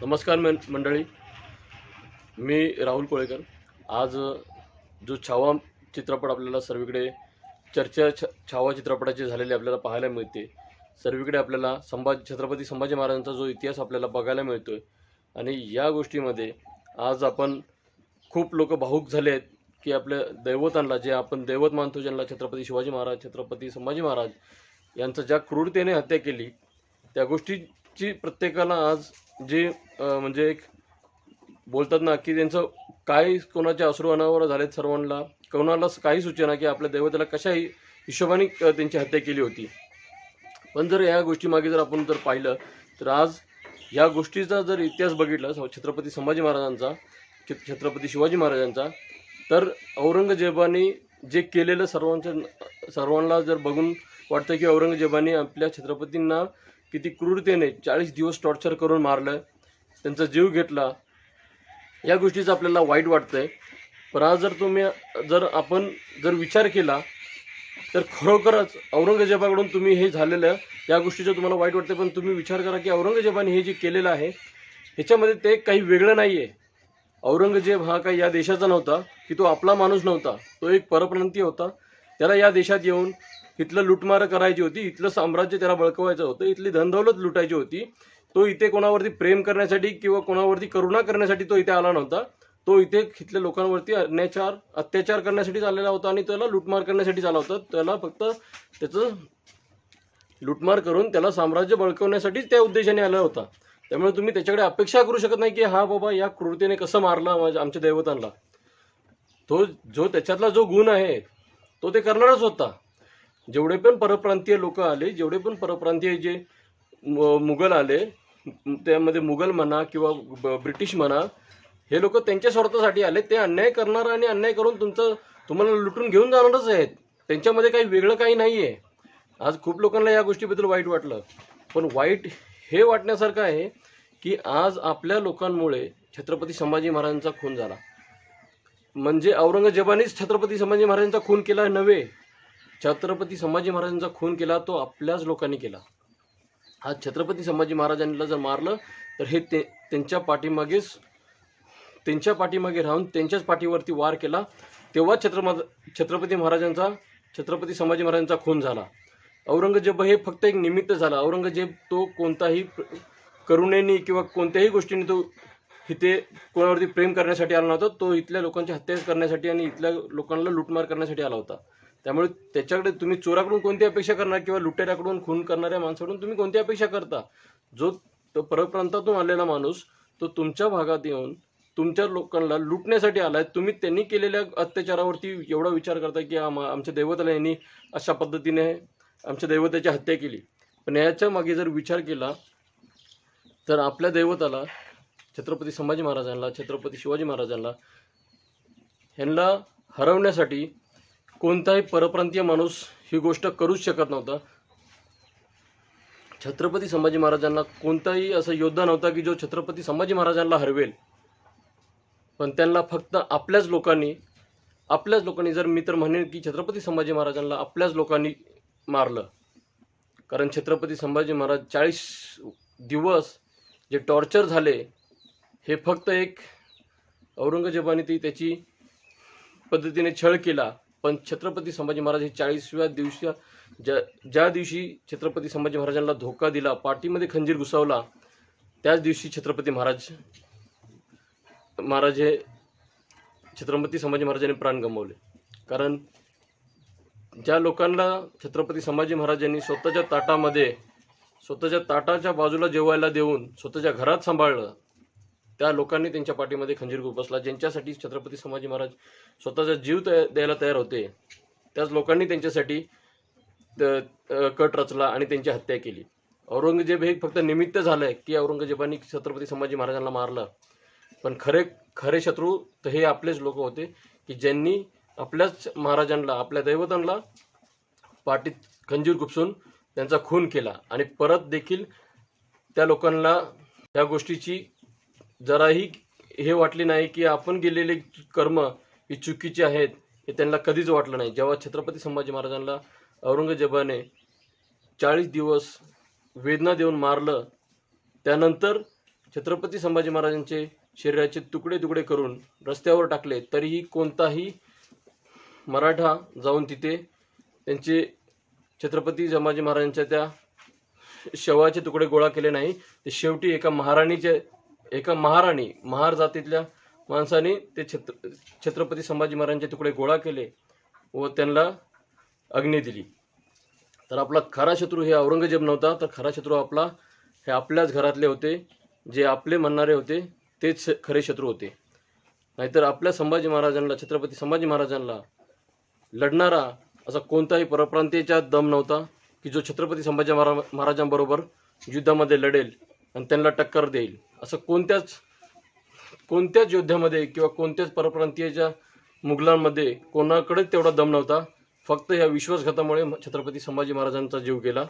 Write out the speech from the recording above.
नमस्कार मन मंडळी. मी राहुल कोळेकर. आज जो छावा चित्रपट आपल्याला सर्वीकडे चर्चा छ छावा चित्रपटाची झालेली आपल्याला पाहायला मिळते. सर्वीकडे आपल्याला संभाजी छत्रपती संभाजी महाराजांचा जो इतिहास आपल्याला बघायला मिळतो आहे आणि या गोष्टीमध्ये आज आपण खूप लोक भाऊक झाले आहेत की आपल्या दैवतांना जे आपण दैवत मानतो ज्यांना छत्रपती शिवाजी महाराज छत्रपती संभाजी महाराज यांचं ज्या क्रूरतेने हत्या केली त्या गोष्टीची प्रत्येकाला आज जे म्हणजे एक बोलतात ना की त्यांचं काय कोणाच्या अश्रू अनावर झालेत सर्वांना कोणाला काही सूचना की आपल्या दैवताला कशाही हिशोबाने त्यांची हत्या केली होती. पण जर या गोष्टीमागे जर आपण जर पाहिलं तर आज या गोष्टीचा जर इतिहास बघितला छत्रपती संभाजी महाराजांचा छत्रपती शिवाजी महाराजांचा तर औरंगजेबाने जे केलेलं सर्वांच्या सर्वांना जर बघून वाटतं की औरंगजेबाने आपल्या छत्रपतींना किती क्रूरतेने चाळीस दिवस टॉर्चर करून मारलं त्यांचा जीव घेतला. या गोष्टीचं आपल्याला वाईट वाटतंय. पण आज जर तुम्ही जर आपण जर विचार केला तर खरोखरच औरंगजेबाकडून तुम्ही हे झालेलं या गोष्टीचं तुम्हाला वाईट वाटतं पण तुम्ही विचार करा की औरंगजेबाने हे जे केलेलं आहे ह्याच्यामध्ये ते काही वेगळं नाही आहे औरंगजेब हा काही या देशाचा नव्हता की तो आपला माणूस नव्हता तो एक परप्रांतीय होता. त्याला या देशात येऊन इथलं लुटमार करायची होती इथलं साम्राज्य त्याला बळकवायचं होतं इथली धनदौलत लुटायची होती. तो इथे कोणावरती प्रेम करण्यासाठी किंवा कोणावरती करुणा करण्यासाठी तो इथे आला नव्हता. तो इथे इथल्या लोकांवरती अन्याचार अत्याचार करण्यासाठीच आलेला होता आणि त्याला लुटमार करण्यासाठीच आला होता. त्याला फक्त त्याचं लुटमार करून त्याला साम्राज्य बळकवण्यासाठीच त्या उद्देशाने आला होता. त्यामुळे तुम्ही त्याच्याकडे अपेक्षा करू शकत नाही की हा बाबा या क्रूरतेने कसं मारला माझ्या आमच्या दैवतांना. तो जो त्याच्यातला जो गुण आहे तो ते करणारच होता. जेवढे पण परप्रांतीय लोक आले जेवढे पण परप्रांतीय जे मुघल आले त्यामध्ये मुघल म्हणा किंवा ब- ब्रिटिश म्हणा हे लोक त्यांच्या स्वार्थासाठी आले. ते अन्याय करणार आणि अन्याय करून तुमचं तुम्हाला लुटून घेऊन जाणारच आहेत. त्यांच्यामध्ये काही वेगळं काही नाही आहे आज खूप लोकांना या गोष्टीबद्दल वाईट वाटलं. पण वाईट हे वाटण्यासारखं आहे की आज आपल्या लोकांमुळे छत्रपती संभाजी महाराजांचा खून झाला. म्हणजे औरंगजेबानेच छत्रपती संभाजी महाराजांचा खून केला नव्हे. छत्रपती संभाजी महाराजांचा खून केला तो आपल्याच लोकांनी केला. हा छत्रपती संभाजी महाराजांना जर मारलं तर हे ते त्यांच्या पाठीमागेच त्यांच्या पाठीमागे राहून त्यांच्याच पाठीवरती वार केला. तेव्हा छत्र छत्रपती महाराजांचा छत्रपती संभाजी महाराजांचा खून झाला. औरंगजेब हे फक्त एक निमित्त झाला. औरंगजेब तो कोणताही करुणेने किंवा कोणत्याही गोष्टीने तो इथे कोणावरती प्रेम करण्यासाठी आला नव्हता. तो इथल्या लोकांची हत्या करण्यासाठी आणि इथल्या लोकांना लुटमार करण्यासाठी आला होता. त्यामुळे त्याच्याकडे तुम्ही चोराकडून कोणती अपेक्षा करणार किंवा लुटेऱ्याकडून खून करणाऱ्या माणसाकडून तुम्ही कोणती अपेक्षा करता? जो तो परप्रांतातून आलेला माणूस तो तुमच्या भागात येऊन तुमच्या लोकांना लुटण्यासाठी आलाय. तुम्ही त्यांनी केलेल्या अत्याचारावरती एवढा विचार करता की आम आमच्या दैवताला यांनी अशा पद्धतीने आमच्या दैवताची हत्या केली. पण याच्या मागे जर विचार केला तर आपल्या दैवताला छत्रपती संभाजी महाराजांना छत्रपती शिवाजी महाराजांना ह्यांना हरवण्यासाठी कोणताही परप्रांतीय माणूस ही गोष्ट करूच शकत नव्हता. छत्रपती संभाजी महाराजांना कोणताही असा योद्धा नव्हता की जो छत्रपती संभाजी महाराजांना हरवेल. पण त्यांना फक्त आपल्याच लोकांनी आपल्याच लोकांनी जर मी तर म्हणेन की छत्रपती संभाजी महाराजांना आपल्याच लोकांनी मारलं. कारण छत्रपती संभाजी महाराज चाळीस दिवस जे टॉर्चर झाले हे फक्त एक औरंगजेबाने ती त्याची पद्धतीने छळ केला. पण छत्रपती संभाजी महाराज हे चाळीसव्या दिवशी ज्या ज्या दिवशी छत्रपती संभाजी महाराजांना धोका दिला पाठीमध्ये खंजीर घुसावला त्याच दिवशी छत्रपती महाराज महाराज हे छत्रपती संभाजी महाराजांनी प्राण गमावले. कारण ज्या लोकांना छत्रपती संभाजी महाराजांनी स्वतःच्या ताटामध्ये स्वतःच्या ताटाच्या बाजूला जेवायला देऊन स्वतःच्या घरात सांभाळलं त्या लोकांनी त्यांच्या पाठीमध्ये खंजीर गुपसला ज्यांच्यासाठी छत्रपती संभाजी महाराज स्वतःचा जीव तया द्यायला तयार होते त्याच लोकांनी त्यांच्यासाठी त- कट रचला आणि त्यांची हत्या केली. औरंगजेब हे फक्त निमित्त झालंय की औरंगजेबाने छत्रपती संभाजी महाराजांना मारलं. पण खरे खरे शत्रू तर हे आपलेच लोक होते की ज्यांनी आपल्याच महाराजांना आपल्या दैवतांना पाठीत खंजीर गुपसून त्यांचा खून केला. आणि परत देखील त्या लोकांना त्या गोष्टीची जराही हे वाटले नाही की आपण गेलेले कर्म ही चुकीचे आहेत हे त्यांना कधीच वाटलं नाही. जेव्हा छत्रपती संभाजी महाराजांना औरंगजेबाने चाळीस दिवस वेदना देऊन मारलं त्यानंतर छत्रपती संभाजी महाराजांचे शरीराचे तुकडे तुकडे करून रस्त्यावर टाकले तरीही कोणताही मराठा जाऊन तिथे त्यांचे छत्रपती संभाजी महाराजांच्या त्या शवाचे तुकडे गोळा केले नाही. ते शेवटी एका महाराणीचे एका महाराणी महार जातीतल्या माणसाने ते छत्र छत्रपती संभाजी महाराजांचे तुकडे गोळा केले व त्यांना अग्नी दिली. तर आपला खरा शत्रू हे औरंगजेब नव्हता तर खरा शत्रू आपला हे आपल्याच घरातले होते जे आपले म्हणणारे होते तेच खरे शत्रू होते. नाहीतर आपल्या संभाजी महाराजांना छत्रपती संभाजी महाराजांना लढणारा असा कोणताही परप्रांतीयचा दम नव्हता की जो छत्रपती संभाजी महारा महाराजांबरोबर युद्धामध्ये लढेल. आणि त्यांना टक्कर देईल. असं कोणत्याच कोणत्याच योद्ध्यामध्ये किंवा कोणत्याच परप्रांतीयच्या मुघलांमध्ये कोणाकडेच तेवढा दम नव्हता. फक्त या विश्वासघातामुळे छत्रपती संभाजी महाराजांचा जीव गेला.